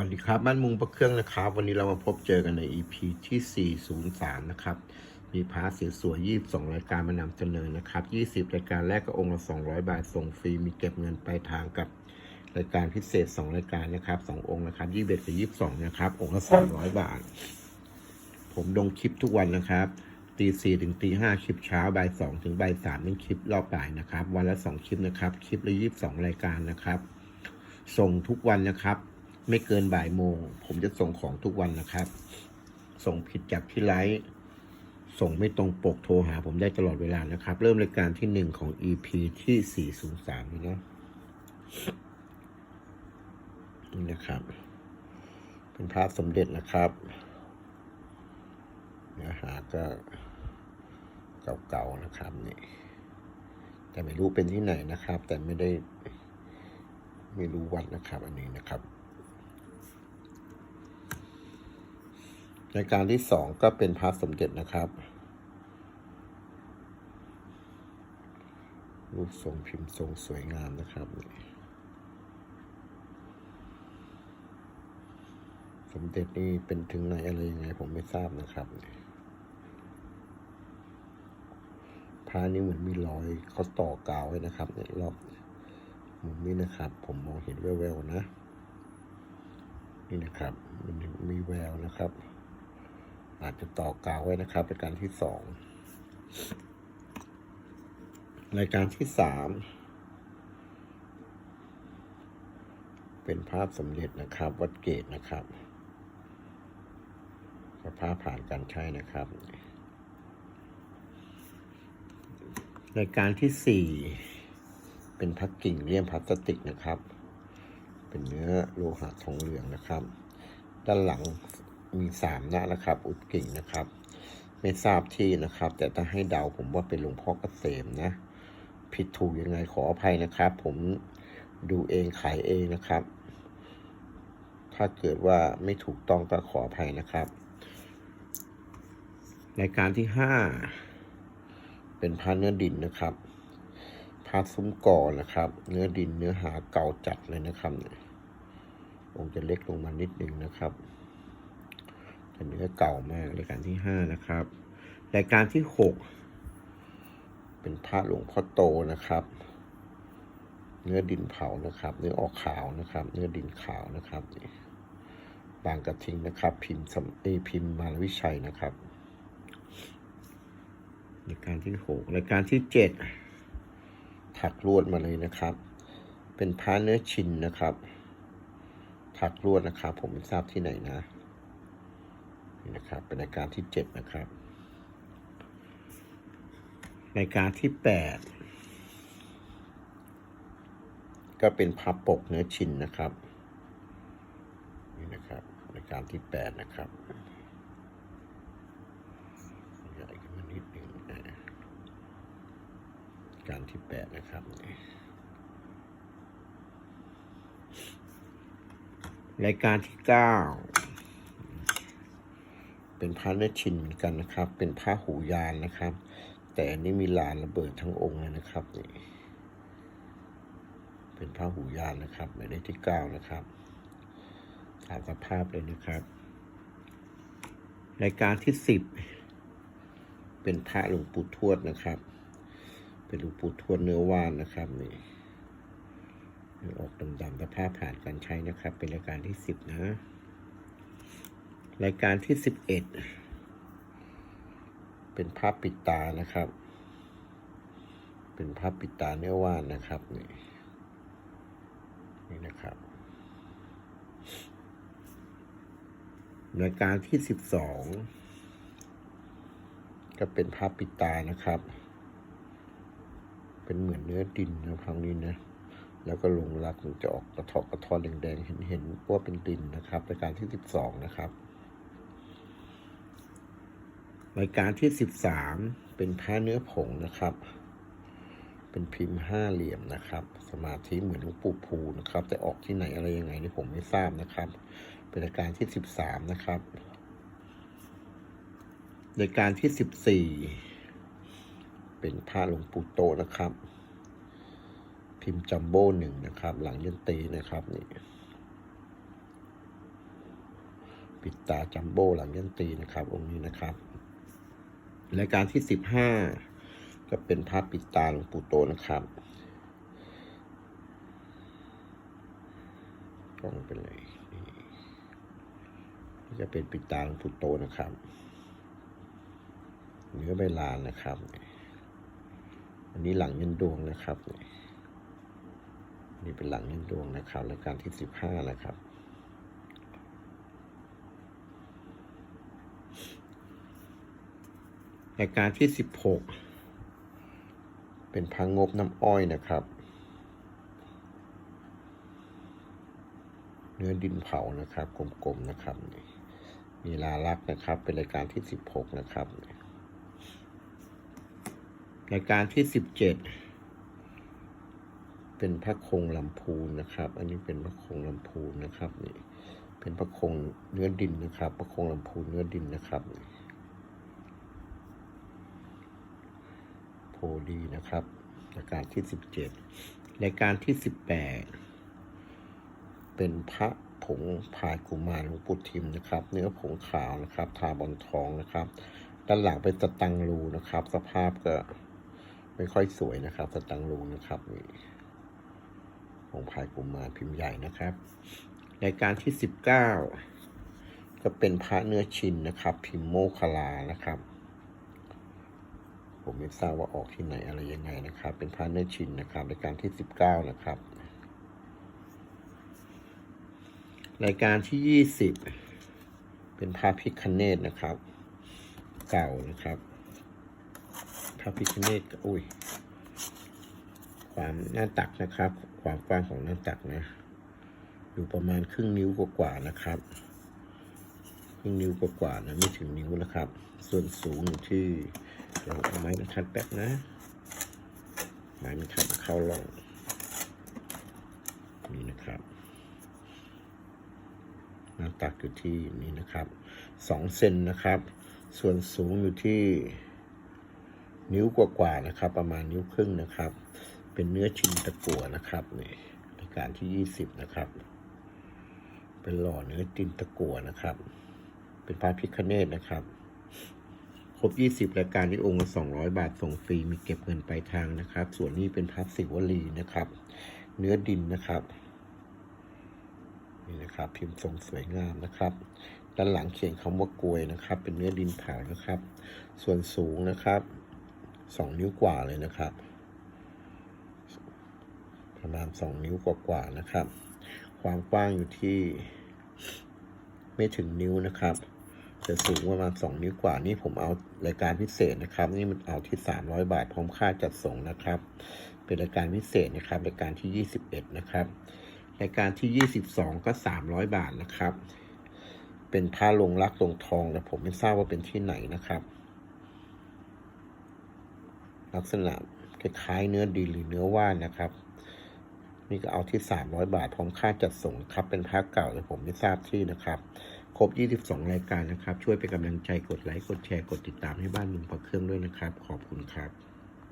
วัสดีครับบ้านมุงประเครื่องนะครับ วันนี้เรามาพบเจอกันใน EP ที่ 403 นะครับ มีพาร์ทสวยๆ22 รายการมานำเสนอนะครับ 20 รายการแรกก็องค์ละ 200 บาทส่งฟรี มีเก็บเงินปลายทางกับรายการพิเศษ 2 รายการนะครับ 2 องค์นะครับ21กับ22 นะครับ องค์ละ 300 บาท ผมลงคลิปทุกวันนะครับตีสี่ถึงตีห้าคลิปเช้าบ่ายสองถึงบ่ายสามเป็นคลิปรอบบ่ายนะครับ วันละสองคลิปนะครับ คลิปละยี่สิบสองรายการนะครับ ส่งทุกวันนะครับ ไม่เกินบ่ายโมง ผมจะส่งของทุกวันนะครับ ส่งผิดจากที่ไลฟ์ส่งไม่ตรงปกโทรหาผมได้ตลอดเวลานะครับ เริ่มรายการที่หนึ่งของ EP ที่สี่ศูงสามนี่นะนี่นะครับ เป็นพระสมเด็จนะครับเนื้อหาก็เก่าๆนะครับนี่แต่ไม่รู้เป็นที่ไหนนะครับ แต่ไม่ได้ไม่รู้วัดนะครับ อันนี้นะครับ รายการที่สองก็เป็นพระสมเด็จนะครับรูปทรงพิมพ์ทรงสวยงามนะครับ สมเด็จนี่เป็นถึงไหนอะไรยังไงผมไม่ทราบนะครับพระนี่เหมือนมีรอยเขาต่อกาวไว้นะครับในรอบมุมนี้นะครับ ผมมองเห็นแววๆนะ นี่นะครับ มันมีแววนะครับ อาจจะต่อกาวไว้นะครับเป็นการที่สองรายการที่สามเป็นภาพสำเร็จนะครับ วัดเกตนะครับสภาพผ่านการใช้นะครับรายการที่สี่เป็นพักกิ่งเลี่ยมพลาสติกนะครับ เป็นเนื้อโลหะทองเหลืองนะครับ ด้านหลัง มีสามน้านะครับ อุดกิ่งนะครับ ไม่ทราบที่นะครับ แต่ถ้าให้เดาผมว่าเป็นหลวงพ่อเกษมนะ ผิดถูกยังไงขออภัยนะครับ ผมดูเองขายเองนะครับ ถ้าเกิดว่าไม่ถูกต้องก็ขออภัยนะครับรายการที่ห้าเป็นพาเนื้อดินนะครับพาซุ้มก่อนะครับ เนื้อดินเนื้อหาเก่าจัดเลยนะครับองค์จะเล็กลงมานิดนึงนะครับ แต่เนื้อเก่ามากรายการที่ห้านะครับ รายการที่หกเป็นพระหลวงพ่อโตนะครับ เนื้อดินเผานะครับ เนื้อออกขาวนะครับ เนื้อดินขาวนะครับบางกระทิงนะครับ พิมพ์สำเอพิมพ์มารวิชัยนะครับรายการที่หกรายการที่เจ็ดถักลวดมาเลยนะครับ เป็นพระเนื้อชินนะครับ ถักลวดนะครับ ผมไม่ทราบที่ไหนนะ นะครับ เป็นรายการที่เจ็ดนะครับรายการที่แปดก็เป็นพับปกเนื้อชินนะครับนี่นะครับรายการที่แปดนะครับใหญ่ขึ้นมานิดหนึ่งการที่แปดนะครับรายการที่เก้า เป็นพระเนื้อชินเหมือนกันนะครับ เป็นพระหูยานนะครับ แต่อันนี้มีลานระเบิดทั้งองค์เลยนะครับนี่เป็นพระหูยานนะครับหมายเลขที่เก้านะครับตามสภาพเลยนะครับ รายการที่สิบเป็นพระหลวงปู่ทวดนะครับ เป็นหลวงปู่ทวดเนื้อว่านนะครับนี่ออกดำๆสภาพผ่านการใช้นะครับ เป็นรายการที่สิบนะ รายการที่สิบเอ็ดเป็นภาพปิดตานะครับ เป็นภาพปิดตาเนื้อว่านนะครับนี่นี่นะครับรายการที่สิบสองก็เป็นภาพปิดตานะครับ เป็นเหมือนเนื้อดินนะครั้งนี้นะแล้วก็ลงรักมันจะออกกระทาะกระทอนแดงๆเห็นเห็นว่าเป็นดินนะครับรายการที่สิบสองนะครับ รายการที่สิบสามเป็นผ้าเนื้อผงนะครับ เป็นพิมพ์ห้าเหลี่ยมนะครับ สมาธิเหมือนหลวงปู่ภูนะครับ แต่ออกที่ไหนอะไรยังไงนี่ผมไม่ทราบนะครับ เป็นรายการที่สิบสามนะครับรายการที่สิบสี่เป็นผ้าหลวงปู่โตนะครับ พิมพ์จัมโบ้หนึ่งนะครับ หลังยันตีนะครับนี่ปิดตาจัมโบ้หลังยันตีนะครับ องค์นี้นะครับ รายการที่สิบห้าก็เป็นพระปิดตาหลวงปู่โตนะครับกล้องเป็นเลยนี่จะเป็นปิดตาหลวงปู่โตนะครับเนื้อใบลานนะครับอันนี้หลังยันดวงนะครับนี่เป็นหลังยันดวงนะครับรายการที่สิบห้านะครับ รายการที่สิบหกเป็นพังงบน้ำอ้อยนะครับ เนื้อดินเผานะครับกลมๆนะครับมีลาลักษณ์นะครับ เป็นรายการที่สิบหกนะครับรายการที่สิบเจ็ดเป็นพระคงลำพูนนะครับ อันนี้เป็นพระคงลำพูนนะครับนี่เป็นพระคงเนื้อดินนะครับ พระคงลำพูนเนื้อดินนะครับนี่โพ ดีนะครับรายการที่สิบเจ็ดรายการที่สิบแปดเป็นพระผงพายกุมารหลวงปู่ทิมนะครับ เนื้อผงขาวนะครับ ทาบอลทองนะครับ ด้านหลังเป็นสตังรูนะครับ สภาพก็ไม่ค่อยสวยนะครับ สตังรูนะครับนี่ของพายกุมารพิมพ์ใหญ่นะครับ รายการที่สิบเก้าก็เป็นพระเนื้อชินนะครับ พิมพ์โมคลานะครับ ผมไม่ทราบว่าออกที่ไหนอะไรยังไงนะครับ เป็นพาระเนื้อชินนะครับรายการที่สิบเก้านะครับ รายการที่ยี่สิบเป็นพระพิคเนตนะครับ เก่านะครับพระพิคเนตอุ้ยความหน้าตักนะครับ ความกว้างของหน้าตักนะอยู่ประมาณครึ่งนิ้วกว่าๆนะครับ รึ่งนิ้วกว่าๆนะไม่ถึงนิ้วนะครับ ส่วนสูงอยู่ที่เดี๋ยวเอาไม้บรรทัดแป๊บนะ ไม้บรรทัดเข้าลองนี่นะครับหน้าตักอยู่ที่นี่นะครับสองเซนนะครับ ส่วนสูงอยู่ที่นิ้วกว่าๆนะครับ ประมาณนิ้วครึ่งนะครับ เป็นเนื้อชินตะกั่วนะครับนี่รายการที่ยี่สิบนะครับ เป็นหล่อเนื้อจินตะกั่วนะครับ เป็นพระพิคเนตนะครับ ครบยี่สิบรายการที่องค์ละสองร้อยบาทส่งฟรีมีเก็บเงินปลายทางนะครับ ส่วนนี้เป็นพระศิวลีนะครับ เนื้อดินนะครับนี่นะครับ พิมพ์ทรงสวยงามนะครับ ด้านหลังเขียนคำว่ากลวยนะครับ เป็นเนื้อดินเผานะครับ ส่วนสูงนะครับสองนิ้วกว่าเลยนะครับประมาณสองนิ้วกว่าๆนะครับ ความกว้างอยู่ที่ไม่ถึงนิ้วนะครับ จะสูงประมาณสองนิ้วกว่านี่ผมเอารายการพิเศษนะครับ นี่มันเอาที่สามร้อยบาทพร้อมค่าจัดส่งนะครับ เป็นรายการพิเศษนะครับรายการที่ยี่สิบเอ็ดนะครับรายการที่ยี่สิบสองก็สามร้อยบาทนะครับ เป็นผ้าลงรักลงทองแต่ผมไม่ทราบว่าเป็นที่ไหนนะครับ ลักษณะคล้ายๆเนื้อดีหรือเนื้อว่านนะครับนี่ก็เอาที่สามร้อยบาทพร้อมค่าจัดส่งครับ เป็นผ้าเก่าแต่ผมไม่ทราบที่นะครับ ครบ 22 รายการนะครับ ช่วยเป็นกำลังใจกดไลค์ กดแชร์ กดติดตามให้บ้านลุงพระเครื่องด้วยนะครับ ขอบคุณครับ